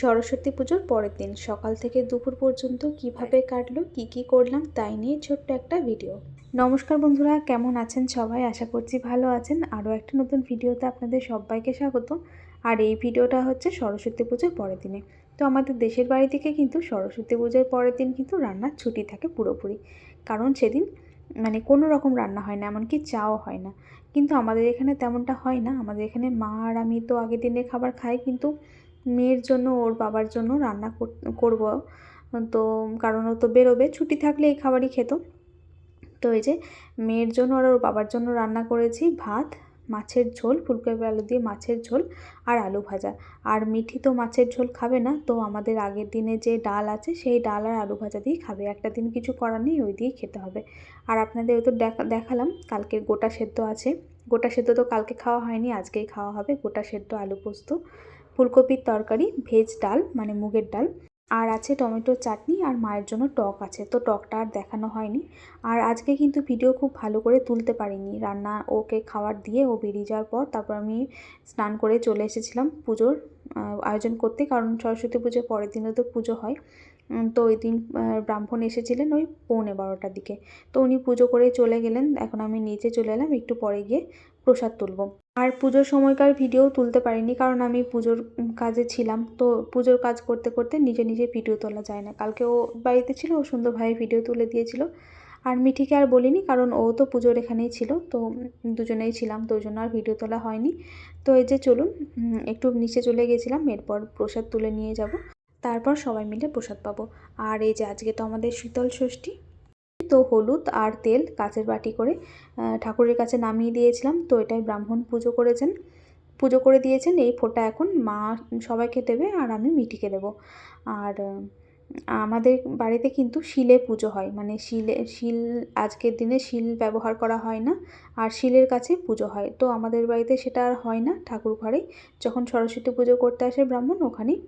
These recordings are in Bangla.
সরস্বতী পুজোর পরের দিন সকাল থেকে দুপুর পর্যন্ত কীভাবে কাটলো, কি কি করলাম তাই নিয়ে ছোট্ট একটা ভিডিও। নমস্কার বন্ধুরা, কেমন আছেন সবাই? আশা করছি ভালো আছেন। আরও একটা নতুন ভিডিওতে আপনাদের সবাইকে স্বাগত। আর এই ভিডিওটা হচ্ছে সরস্বতী পুজোর পরের দিনে। তো আমাদের দেশের বাড়ি থেকে কিন্তু সরস্বতী পুজোর পরের দিন কিন্তু রান্নার ছুটি থাকে পুরোপুরি। কারণ সেদিন মানে কোনো রকম রান্না হয় না, এমনকি চাও হয় না। কিন্তু আমাদের এখানে তেমনটা হয় না। আমাদের এখানে মা আর আমি তো আগের দিনের খাবার খাই, কিন্তু মেয়ের জন্য, ওর বাবার জন্য রান্না করব। তো কারণ ও তো বেরোবে, ছুটি থাকলে এই খাবারই খেত। তো এই যে মেয়ের জন্য আর ওর বাবার জন্য রান্না করেছি ভাত, মাছের ঝোল, ফুলকপি আলু দিয়ে মাছের ঝোল আর আলু ভাজা। আর মিঠি তো মাছের ঝোল খাবে না, তো আমাদের আগের দিনে যে ডাল আছে, সেই ডাল আর আলু ভাজা দিয়েই খাবে। একটা দিন কিছু করার নেই, ওই দিয়েই খেতে হবে। আর আপনাদের ওই তো দেখালাম কালকের গোটা সেদ্ধ আছে। গোটা সেদ্ধ তো কালকে খাওয়া হয়নি, আজকেই খাওয়া হবে। গোটা সেদ্ধ, আলু পোস্ত ফুলকপির তরকারি, ভেজ ডাল মানে মুগের ডাল, আর আছে টমেটো চাটনি আর মায়ের জন্য টক আছে। তো টকটা আর দেখানো হয়নি। আর আজকে কিন্তু ভিডিও খুব ভালো করে তুলতে পারিনি। রান্না ওকে খাবার দিয়ে ও বেরিয়ে যাওয়ার পর তারপর আমি স্নান করে চলে এসেছিলাম পুজোর আয়োজন করতে। কারণ সরস্বতী পুজোর পরের দিনও তো পুজো হয়। তো ওই দিন ব্রাহ্মণ এসেছিলেন ওই পৌনে বারোটার দিকে। তো উনি পুজো করে চলে গেলেন। এখন আমি নিচে চলে এলাম। একটু পরে গিয়ে প্রসাদ তুলব। আর পুজোর সময়কার ভিডিও তুলতে পারিনি কারণ আমি পুজোর কাজে ছিলাম। তো পুজোর কাজ করতে করতে নিজে নিজে ভিডিও তোলা যায় না। কালকে ও বাড়িতে ছিল, ও সুন্দরভাবে ভিডিও তুলে দিয়েছিল। আর মিঠিকে আর বলিনি কারণ ও তো পুজোর এখানেই ছিল, তো দুজনেই ছিলাম, তো জন্য আর ভিডিও তোলা হয়নি। তো এই যে চলুন একটু নিচে চলে গেছিলাম, এরপর প্রসাদ তুলে নিয়ে যাব। তারপর সবাই মিলে প্রসাদ পাবো। আর এই যে আজকে তো আমাদের শীতল ষষ্ঠী তো হলুদ আর তেল কাচের বাটি করে ঠাকুরের কাছে নামিয়ে দিয়েছিলাম। তো এটাই ব্রাহ্মণ পুজো করেছেন। পুজো করে দিয়েছেন। এই ফোঁটা এখন মা সবাইকে দেবে আর আমি মিটিকে দেব। আর আমাদের বাড়িতে কিন্তু শিলে পুজো হয়। মানে শিলে, শিল, আজকের দিনে শিল ব্যবহার করা হয় না। আর শিলের কাছে পুজো হয়। তো আমাদের বাড়িতে সেটা আর হয় না ঠাকুর ঘরে। যখন সরস্বতী পুজো করতে আসে ব্রাহ্মণ, ওখানেই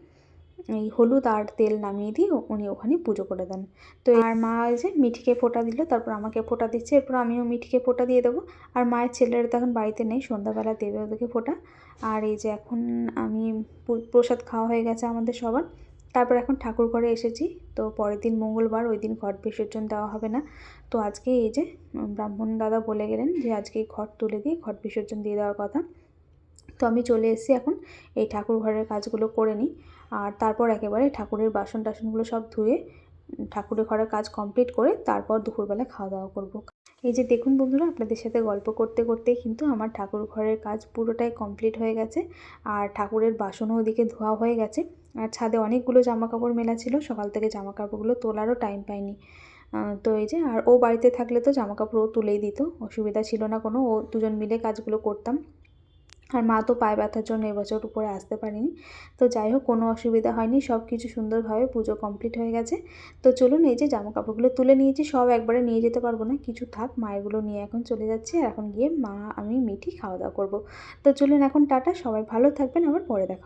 এই হলুদ আর তেল নামিয়ে দিয়ে উনি ওখানে পুজো করে দেন। তো আর মা যে মিঠিকে ফোঁটা দিল, তারপর আমাকে ফোঁটা দিচ্ছে, এরপর আমিও মিঠিকে ফোঁটা দিয়ে দেবো। আর মায়ের ছেলেরা তো এখন বাড়িতে নেই, সন্ধ্যাবেলা দেবে ওদেরকে ফোঁটা। আর এই যে এখন আমি প্রসাদ খাওয়া হয়ে গেছে আমাদের সবার। তারপর এখন ঠাকুর ঘরে এসেছি, তো পরের দিন মঙ্গলবার ওই দিন ঘট বিসর্জন দেওয়া হবে না। তো আজকে এই যে ব্রাহ্মণ দাদা বলে গেলেন যে আজকে ঘট তুলে দিয়ে ঘট বিসর্জন দিয়ে দেওয়ার কথা। তো আমি চলে এসেছি এখন। এই ঠাকুর ঘরের কাজগুলো করে নিই। আর তারপর একেবারে ঠাকুরের বাসন টাসনগুলো সব ধুয়ে ঠাকুরের ঘরের কাজ কমপ্লিট করে তারপর দুপুরবেলা খাওয়া দাওয়া করব। এই যে দেখুন বন্ধুরা, আপনাদের সাথে গল্প করতে করতে কিন্তু আমার ঠাকুর ঘরের কাজ পুরোটাই কমপ্লিট হয়ে গেছে। আর ঠাকুরের বাসনও ওদিকে ধোয়া হয়ে গেছে। আর ছাদে অনেকগুলো জামা কাপড় মেলা ছিল, সকাল থেকে জামা কাপড়গুলো তোলারও টাইম পাইনি। তো এই যে, আর ও বাড়িতে থাকলে তো জামা কাপড় ও তুলেই দিত, অসুবিধা ছিল না কোনো। ও দুজন মিলে কাজগুলো করতাম। আর মা তো পায়ে ব্যথার জন্য এবছর উপরে আসতে পারিনি। তো যাই হোক, কোনো অসুবিধা হয়নি, সব কিছু সুন্দরভাবে পুজো কমপ্লিট হয়ে গেছে। তো চলুন এই যে জামা কাপড়গুলো তুলে নিয়েছি, সব একবারে নিয়ে যেতে পারব না, কিছু থাক, মায়েরগুলো নিয়ে এখন চলে যাচ্ছে, আর এখন গিয়ে মা, আমি, মিঠি খাওয়া দাওয়া করব। তো চলুন এখন টাটা, সবাই ভালো থাকবেন, আবার পরে দেখা